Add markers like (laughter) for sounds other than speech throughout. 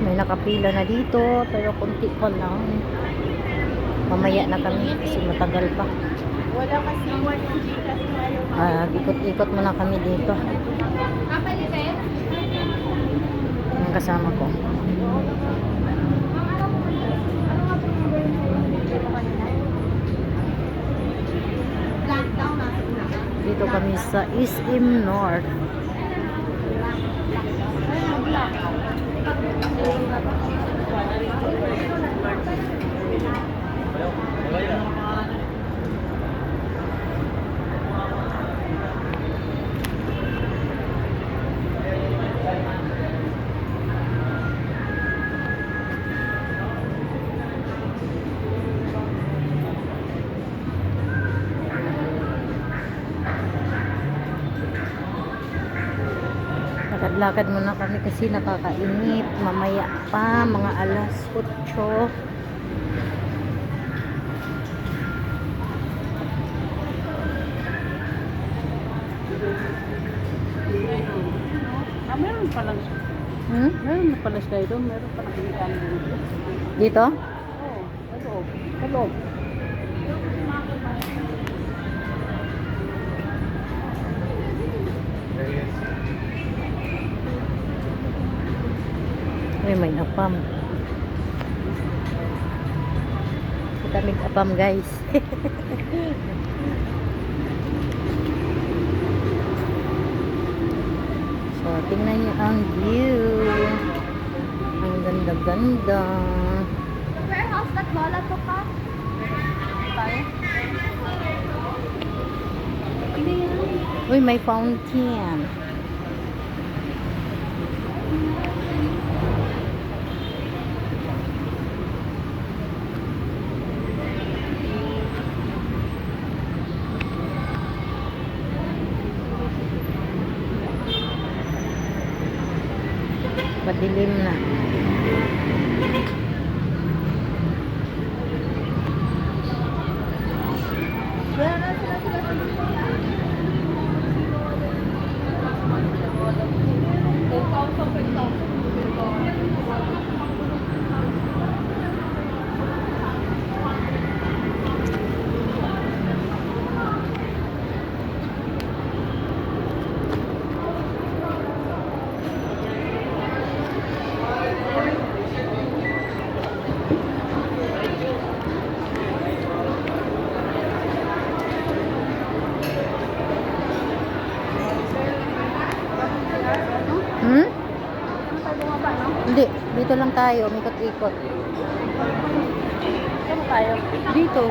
nakapila na dito, pero kunti pa lang. Mamaya na kami kasi matagal pa. Wala kasi. Ah, ikot-ikot muna kami dito. Ang kasama ko. Dito kami sa SM North. Lakad-lakad muna kami kasi nakakainip. Mamaya pa, mga alas 8. Ah, meron pala. Hmm? Meron pala sila doon. Meron pala kinikaan doon. Dito? Oo, sa loob. Sa loob. May apam. Kita may apam, guys. (laughs) so, tingnan niyo ang view. Ang ganda-ganda. Warehouse that lola to ka? Tayo? Hindi yan. Uy, may fountain. Madilim na. Hmm? Hindi, dito lang tayo, mikot-ikot. Saan tayo? Dito.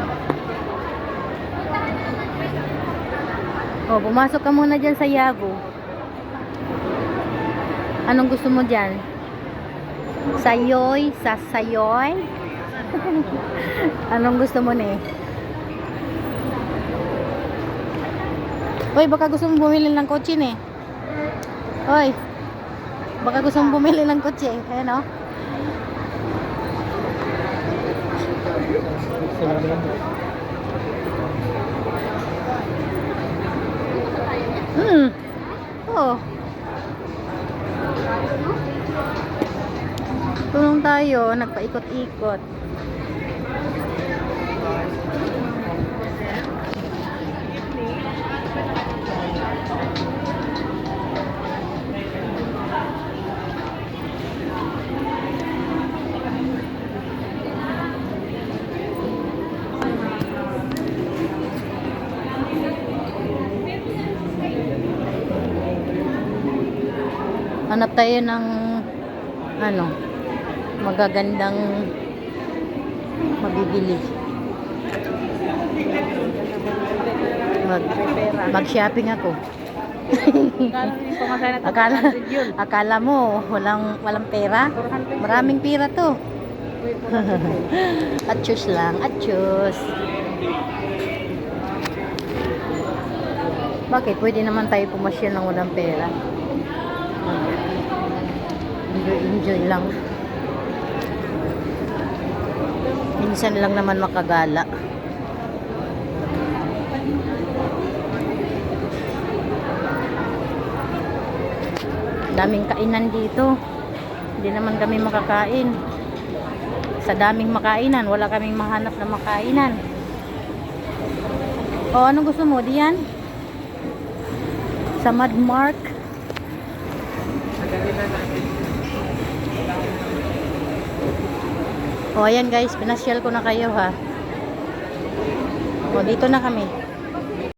Oh, pumasok ka muna dyan sa Yabo. Anong gusto mo dyan? Sayoy? Sasayoy? (laughs) Anong gusto mo ni? Hoy, baka gusto mo bumili ng kotse ni. Hoy, baka gusto mo bumili ng kotse. Ayan oh. Hmm. Oo. Tulong tayo, nagpaikot-ikot. Hanap tayo ng ano, magagandang mabibili. Mag, ako. Rin pumasaya na Akala, 100 yun. akala mo walang walang pera? 400 Maraming pera to. (laughs) 400. Atchus lang, atchus. Bakit? Pwede naman tayo pumasyal ng walang pera. Enjoy, enjoy lang. Minsan lang naman makagala. Daming kainan dito. Hindi naman kami makakain. Sa daming makainan, wala kaming mahanap na makainan. O, anong gusto mo? Diyan? Sa Madmark? O, ayan guys, pinasyal ko na kayo ha. O, dito na kami.